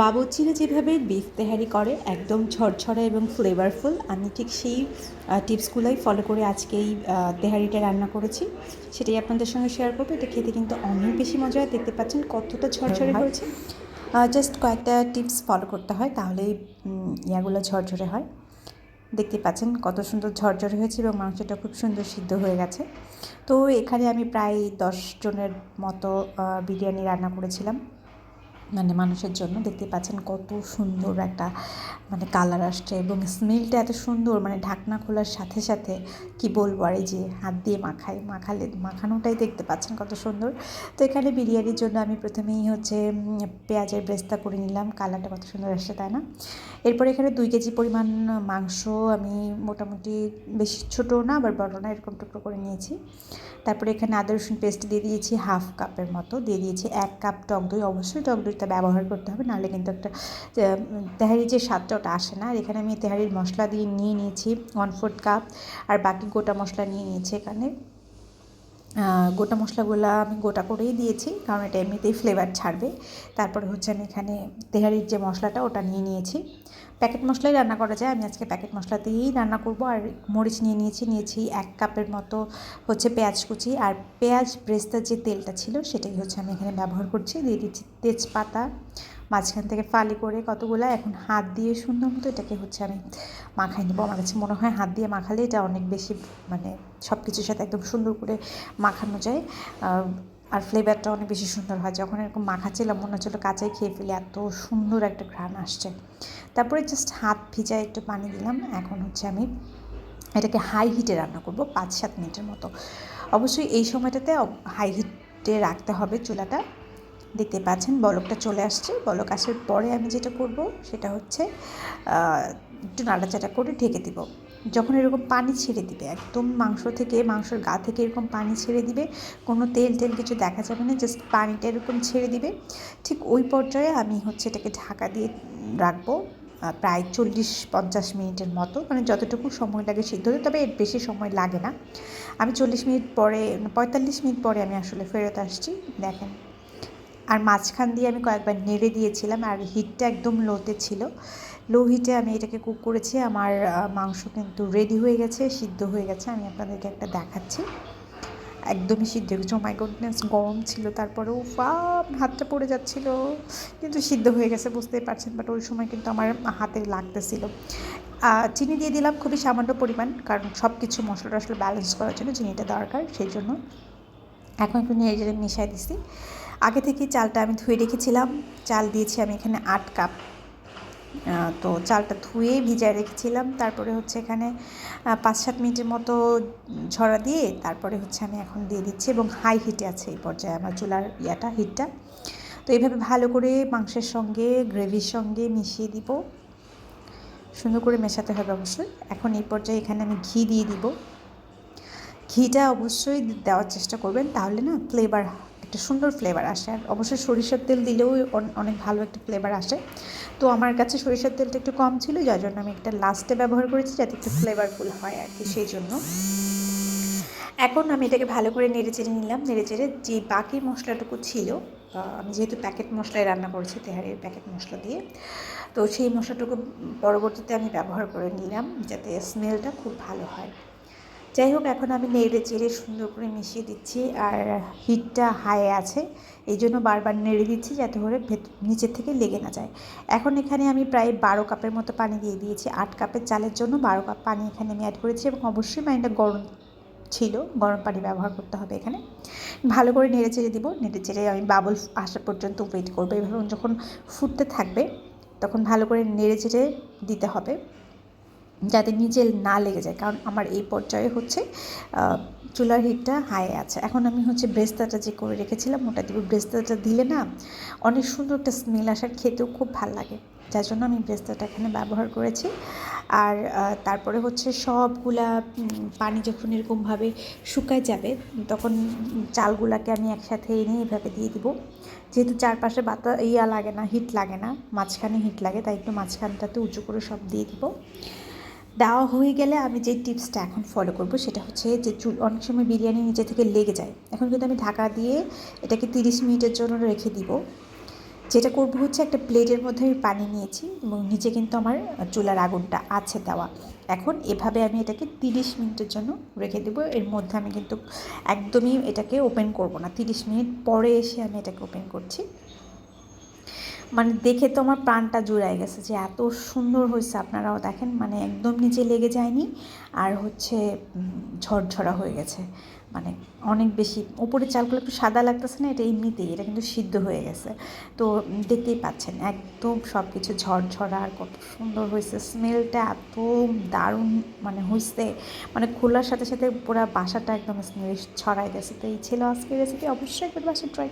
বাবুর্চিরা যেভাবে বিফ তেহারি করে একদম ঝরঝরা এবং ফ্লেভারফুল আমি ঠিক সেই টিপসগুলোই ফলো করে আজকে এই তেহারিটা রান্না করেছি। সেটাই আপনাদের সঙ্গে শেয়ার করব। এটা খেতে কিন্তু অনেক বেশি মজা হয়। দেখতে পাচ্ছেন কতটা ঝরঝরে হয়েছে। জাস্ট কয়েকটা টিপস ফলো করতে হয় তাহলেই উম, ইয়াগুলো ঝরঝরে হয়। দেখতে পাচ্ছেন কত সুন্দর ঝরঝরে হয়েছে এবং মাংসটা খুব সুন্দর সিদ্ধ হয়ে গেছে। তো এখানে আমি প্রায় দশ জনের মতো বিরিয়ানি রান্না করেছিলাম। মানে মানুষের জন্য দেখতে পাচ্ছেন কত সুন্দর একটা মানে কালার আসছে এবং স্মেলটা এত সুন্দর মানে ঢাকনা খোলার সাথে সাথে কি বলব আর এই যে হাত দিয়ে মাখাই, মাখালে, মাখানোটাই দেখতে পাচ্ছেন কত সুন্দর। তো এখানে বিরিয়ানির জন্য আমি প্রথমেই হচ্ছে পেঁয়াজের ব্রেস্তা করে নিলাম কালারটা কত সুন্দর আসছে তাই না? এরপর এখানে দুই কেজি পরিমাণ মাংস আমি মোটামুটি বেশি ছোটো না, আবার বড় না, এরকম টুকরো করে নিয়েছি। তারপরে এখানে আদা রসুন পেস্ট দিয়ে দিয়েছি হাফ কাপের মতো, দিয়ে দিয়েছি এক কাপ টক দই। অবশ্যই টক দইটা ব্যবহার করতে হবে, নাহলে কিন্তু একটা তেহারির যে স্বাদটা ওটা আসে না। আর এখানে আমি তেহারির মশলা দিয়ে নিয়ে নিয়েছি ওয়ান ফোর্থ কাপ আর বাকি গোটা মশলা নিয়ে নিয়েছি এখানে। গোটা মশলাগুলো আমি গোটা করেই দিয়েছি, কারণ এটা এমনিতেই ফ্লেভার ছাড়বে। তারপরে হচ্ছে আমি এখানে তেহারির যে মশলাটা, ওটা নিয়ে নিয়েছি। প্যাকেট মশলাই রান্না করা যায়, আমি আজকে প্যাকেট মশলা দিয়েই রান্না করব। আর মরিচ নিয়ে নিয়েছি নিয়েছি এক কাপের মতো হচ্ছে পেঁয়াজ কুচি। আর পেঁয়াজ ব্রেস্তার যে তেলটা ছিল, সেটাই হচ্ছে আমি এখানে ব্যবহার করছি। দিয়ে দিচ্ছি তেজপাতা মাঝখান থেকে ফালি করে কতগুলো এখন হাত দিয়ে সুন্দর মতো এটাকে হচ্ছে আমি মাখাই নেব। আমার কাছে মনে হয় হাত দিয়ে মাখালে এটা অনেক বেশি মানে সব কিছুর সাথে একদম সুন্দর করে মাখানো যায়। আর ফ্লেভারটা অনেক বেশি সুন্দর হয়। যখন এরকম মাখাচ্ছিলাম, মনে হচ্ছিল কাঁচাই খেয়ে ফেলে, এত সুন্দর একটা ঘ্রাণ আসছে। তারপরে জাস্ট হাত ভিজায় একটু পানি দিলাম। এখন হচ্ছে আমি এটাকে হাই হিটে রান্না করব, পাঁচ সাত মিনিটের মতো। অবশ্যই এই সময়টাতে হাই হিটে রাখতে হবে চুলাটা। দেখতে পাচ্ছেন, বলকটা চলে আসছে। বলক আসার পরে আমি যেটা করব, সেটা হচ্ছে একটু নাড়াচাড়া করে ঢেকে দিব। যখন এরকম পানি ছেড়ে দিবে, একদম মাংস থেকে, মাংসের গা থেকে এরকম পানি ছেড়ে দিবে, কোনো তেল টেল কিছু দেখা যাবে না জাস্ট পানিটা এরকম ছেড়ে দিবে। ঠিক ওই পর্যায়ে আমি হচ্ছে এটাকে ঢাকা দিয়ে রাখব প্রায় চল্লিশ পঞ্চাশ মিনিটের মতো। মানে যতটুকু সময় লাগে সিদ্ধ হতে, তবে এর বেশি সময় লাগে না। আমি চল্লিশ মিনিট পরে, পঁয়তাল্লিশ মিনিট পরে আমি আসলে ফেরত আসছি। দেখেন। আর মাঝখান দিয়ে আমি কয়েকবার নেড়ে দিয়েছিলাম আর হিটটা একদম লোতে ছিল। লো হিটে আমি এটাকে কুক করেছি। আমার মাংস কিন্তু রেডি হয়ে গেছে, সিদ্ধ হয়ে গেছে। আমি আপনাদেরকে একটা দেখাচ্ছি। একদমই সিদ্ধ হয়ে গেছে। মাই গডনেস গরম ছিল। তারপরেও ফাপ হাতটা পড়ে যাচ্ছিল। কিন্তু সিদ্ধ হয়ে গেছে, বুঝতেই পারছেন। বাট ওই সময় কিন্তু আমার হাতে লাগতেছিল। চিনি দিয়ে দিলাম খুবই সামান্য পরিমাণ। কারণ সব কিছু মশলা টশলা ব্যালেন্স করার জন্য চিনিটা দরকার। সেই জন্য এখন একটু নিয়ে মিশাই দিছি আগে থেকে চালটা আমি ধুয়ে রেখেছিলাম। চাল দিয়েছি আমি এখানে আট কাপ। তো চালটা ধুয়ে ভিজায় রেখেছিলাম। তারপরে হচ্ছে এখানে পাঁচ সাত মিনিটের মতো ঝরা দিয়ে তারপরে হচ্ছে আমি এখন দিয়ে দিচ্ছি এবং হাই হিটে আছে এই পর্যায়ে আমার চুলার ইয়াটা হিটটা তো এইভাবে ভালো করে মাংসের সঙ্গে, গ্রেভির সঙ্গে মিশিয়ে দিব। সুন্দর করে মেশাতে হবে অবশ্যই। এখন এই পর্যায়ে এখানে আমি ঘি দিয়ে দিব। ঘিটা অবশ্যই দেওয়ার চেষ্টা করবেন। তাহলে না ফ্লেভার একটা সুন্দর ফ্লেভার আসে। আর অবশ্যই সরিষার তেল দিলেও অন- অনেক ভালো একটা ফ্লেভার আসে। তো আমার কাছে সরিষার তেলটা একটু কম ছিল, যার জন্য আমি একটা লাস্টে ব্যবহার করেছি যাতে একটু ফ্লেভারফুল হয় আর কি সেই জন্য। এখন আমি এটাকে ভালো করে নেড়ে চেড়ে নিলাম। নেড়ে চেড়ে যে বাকি মশলাটুকু ছিল আমি যেহেতু প্যাকেট মশলায় রান্না করেছি তেহারির প্যাকেট মশলা দিয়ে, তো সেই মশলাটুকু পরবর্তীতে আমি ব্যবহার করে নিলাম যাতে স্মেলটা খুব ভালো হয়। যাই হোক, এখন আমি নেড়ে চেড়ে সুন্দর করে মিশিয়ে দিচ্ছি আর হিটটা হাই আছে। এই জন্য বারবার নেড়ে দিচ্ছি যাতে করে ভেত, নিচের থেকে লেগে না যায়। এখন এখানে আমি প্রায় বারো কাপের মতো পানি দিয়ে দিয়েছি। আট কাপের চালের জন্য বারো কাপ পানি এখানে আমি অ্যাড করেছি এবং অবশ্যই পানিটা গরম ছিল, গরম পানি ব্যবহার করতে হবে এখানে। ভালো করে নেড়ে চেড়ে দিব, নেড়ে চেড়ে আমি বাবল আসা পর্যন্ত ওয়েট করব। এভাবে যখন ফুটতে থাকবে, তখন ভালো করে নেড়ে চেড়ে দিতে হবে। যাতে নিচে না লেগে যায়। কারণ আমার এই পর্যায়ে হচ্ছে চুলার হিটটা হাই আছে। এখন আমি হচ্ছে ব্রেস্তাটা যে করে রেখেছিলাম, ওটা দিব ব্রেস্তাটা দিলে না অনেক সুন্দর একটা স্মেল আসার খেতেও খুব ভালো লাগে। যার জন্য আমি ব্রেস্তাটা এখানে ব্যবহার করেছি। আর তারপরে হচ্ছে সবগুলা পানি যখন এরকমভাবে শুকায় যাবে, তখন চালগুলাকে আমি একসাথে এনে এভাবে দিয়ে দিব। যেহেতু চারপাশে বাতা, ইয়া লাগে না হিট লাগে না, মাঝখানে হিট লাগে, তাই একটু মাঝখানটাতে উঁচু করে সব দিয়ে দিব। দেওয়া হয়ে গেলে আমি যে টিপসটা এখন ফলো করব সেটা হচ্ছে যে চুল, অনেক সময় বিরিয়ানি নিচে থেকে লেগে যায়। এখন কিন্তু আমি ঢাকা দিয়ে এটাকে তিরিশ মিনিটের জন্য রেখে দিব। যেটা করব হচ্ছে একটা প্লেটের মধ্যে আমি পানি নিয়েছি এবং নিচে কিন্তু আমার চুলার আগুনটা আছে দেওয়া। এখন এভাবে আমি এটাকে তিরিশ মিনিটের জন্য রেখে দেবো। এর মধ্যে আমি কিন্তু একদমই এটাকে ওপেন করব না। তিরিশ মিনিট পরে এসে আমি এটাকে ওপেন করছি। মানে দেখে তো আমার প্রাণটা জুড়াই গেছে যে এত সুন্দর হয়েছে আপনারাও দেখেন মানে একদম নিচে লেগে যায়নি আর হচ্ছে ঝরঝরা হয়ে গেছে। মানে অনেক বেশি উপরে চালগুলো একটু সাদা লাগতেছে না, এটা এমনিতেই, এটা কিন্তু সিদ্ধ হয়ে গেছে। তো দেখতেই পাচ্ছেন, একদম সব কিছু ঝরঝরা, আর কত সুন্দর হয়েছে স্মেলটা এত দারুণ মানে হয়েছে মানে খোলার সাথে সাথে পুরো বাসাটা একদম স্মেল ছড়াই গেছে। তো এই ছিল আজকের রেসিপি অবশ্যই একবার বাসা ট্রাই